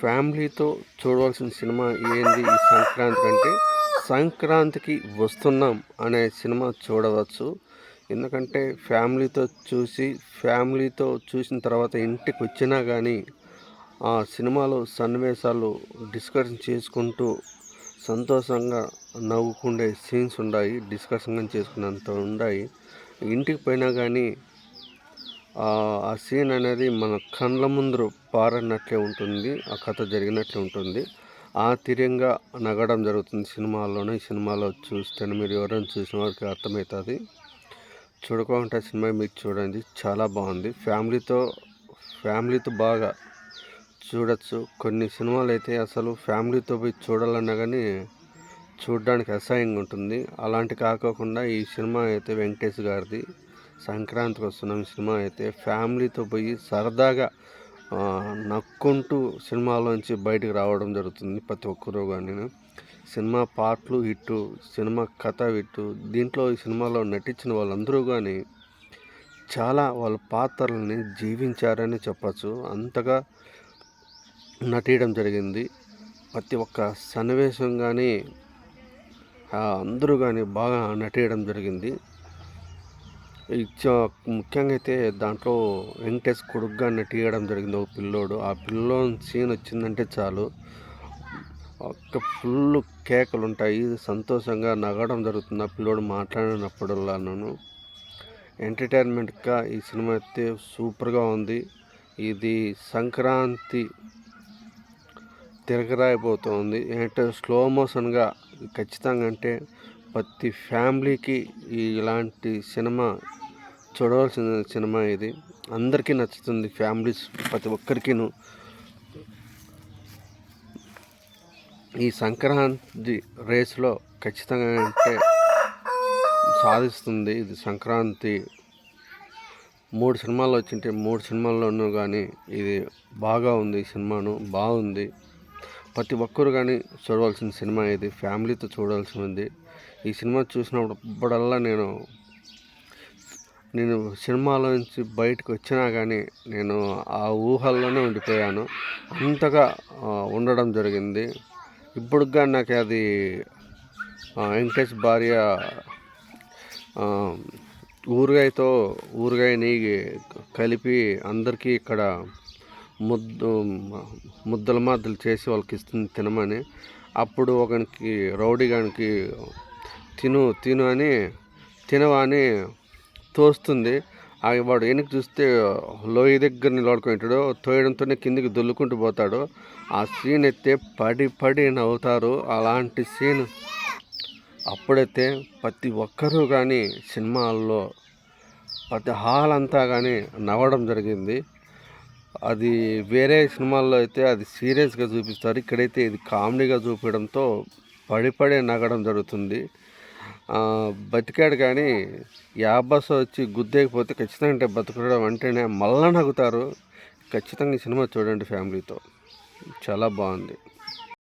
ఫ్యామిలీతో చూడవలసిన సినిమా ఏంది ఈ సంక్రాంతి అంటే? సంక్రాంతికి వస్తున్నాం అనే సినిమా చూడవచ్చు. ఎందుకంటే ఫ్యామిలీతో చూసి ఫ్యామిలీతో చూసిన తర్వాత ఇంటికి వచ్చినా కానీ ఆ సినిమాలో సన్నివేశాలు డిస్కషన్ చేసుకుంటూ సంతోషంగా నవ్వుకుండే సీన్స్ ఉన్నాయి డిస్కషన్ చేసుకున్నంత ఉన్నాయి ఇంటికి పోయినా కానీ ఆ సీన్ అనేది మన కళ్ళ ముందు పారనట్లే ఉంటుంది ఆ కథ జరిగినట్లే ఉంటుంది. ఆ తీర్యంగా నగడం జరుగుతుంది సినిమాల్లోనే. ఈ సినిమాలో చూస్తే మీరు ఎవరైనా చూసిన వారికి అర్థమవుతుంది. చూడకుండా సినిమా మీరు చూడండి. చాలా బాగుంది. ఫ్యామిలీతో ఫ్యామిలీతో బాగా చూడొచ్చు. కొన్ని సినిమాలు అయితే అసలు ఫ్యామిలీతో పోయి చూడాలన్నా కానీ చూడడానికి అసహ్యంగా ఉంటుంది. అలాంటి కాకోకుండా ఈ సినిమా అయితే వెంకటేష్ గారిది. సంక్రాంతికి వస్తున్నాం సినిమా అయితే ఫ్యామిలీతో పోయి సరదాగా నక్కుంటూ సినిమాలోంచి బయటకు రావడం జరుగుతుంది ప్రతి ఒక్కరూ కానీ సినిమా పాటలు హిట్టు సినిమా కథ హిట్టు దీంట్లో ఈ సినిమాలో నటించిన వాళ్ళందరూ కానీ చాలా వాళ్ళ పాత్రలని జీవించారని చెప్పచ్చు. అంతగా నటించడం జరిగింది. ప్రతి ఒక్క సన్నివేశం కానీ అందరూ కానీ బాగా నటించడం జరిగింది. ముఖ్యంగా అయితే దాంట్లో వెంకటేష్ కొడుకుగా నటియడం జరిగింది ఒక పిల్లోడు. ఆ పిల్లో సీన్ వచ్చిందంటే చాలు. ఒక ఫుల్ కేకలు ఉంటాయి సంతోషంగా నగడం జరుగుతుంది. ఆ పిల్లోడు మాట్లాడినప్పుడల్లాను ఎంటర్టైన్మెంట్గా ఈ సినిమా అయితే సూపర్గా ఉంది. ఇది సంక్రాంతి తిరగరాయిపోతుంది. ఏంటంటే స్లో మోషన్గా ఖచ్చితంగా అంటే ప్రతి ఫ్యామిలీకి ఇలాంటి సినిమా చూడవలసిన సినిమా ఇది. అందరికీ నచ్చుతుంది ఫ్యామిలీస్ ప్రతి ఒక్కరికిను. ఈ సంక్రాంతి రేస్లో ఖచ్చితంగా అంటే సాధిస్తుంది ఇది సంక్రాంతి. మూడు సినిమాలు వచ్చింటే మూడు సినిమాల్లోనూ కానీ ఇది బాగా ఉంది ఈ సినిమాను. బాగుంది. ప్రతి ఒక్కరు కానీ చూడవలసిన సినిమా ఇది ఫ్యామిలీతో చూడాల్సింది ఈ సినిమా చూసినప్పుడల్లా నేను నేను సినిమాలో నుంచి బయటకు వచ్చినా కానీ నేను ఆ ఊహల్లోనే ఉండిపోయాను. అంతగా ఉండడం జరిగింది. ఇప్పుడు కానీ నాకు అది వెంకటేష్ భార్య ఊరుగాయతో ఊరుగాయని నెయ్యి కలిపి అందరికీ ఇక్కడ ముద్దు ముద్దల మాద్దలు చేసి వాళ్ళకి ఇస్తుంది తినమని. అప్పుడు ఒకనికి రౌడీగానికి తిను తిను అని తినవా అని తోస్తుంది. వాడు వెనక్కి చూస్తే లోయ దగ్గర నిలబడుకుంటాడు తోయడంతోనే కిందికి దొల్లుకుంటూ పోతాడు. ఆ సీన్ అయితే పడి పడి నవ్వుతారు. అలాంటి సీన్ అప్పుడైతే ప్రతి ఒక్కరూ కానీ సినిమాల్లో ప్రతి హాల్ అంతా కానీ నవ్వడం జరిగింది. అది వేరే సినిమాల్లో అయితే అది సీరియస్గా చూపిస్తారు. ఇక్కడైతే ఇది కామెడీగా చూపించడంతో పడి పడి నగడం జరుగుతుంది. బతికాడు కానీ యాబస్ వచ్చి గుద్దేకపోతే ఖచ్చితంగా అంటే బతకడం అంటేనే మళ్ళా నవ్వుతారు. ఖచ్చితంగా ఈ సినిమా చూడండి ఫ్యామిలీతో. చాలా బాగుంది.